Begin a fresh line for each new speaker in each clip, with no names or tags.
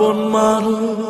আপন মানুষ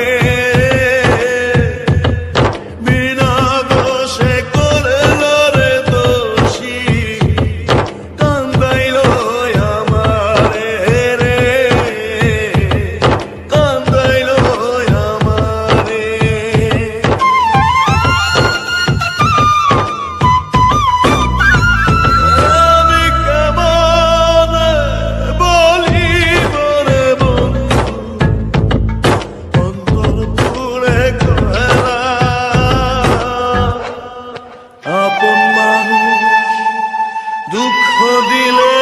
দুঃখ দিলে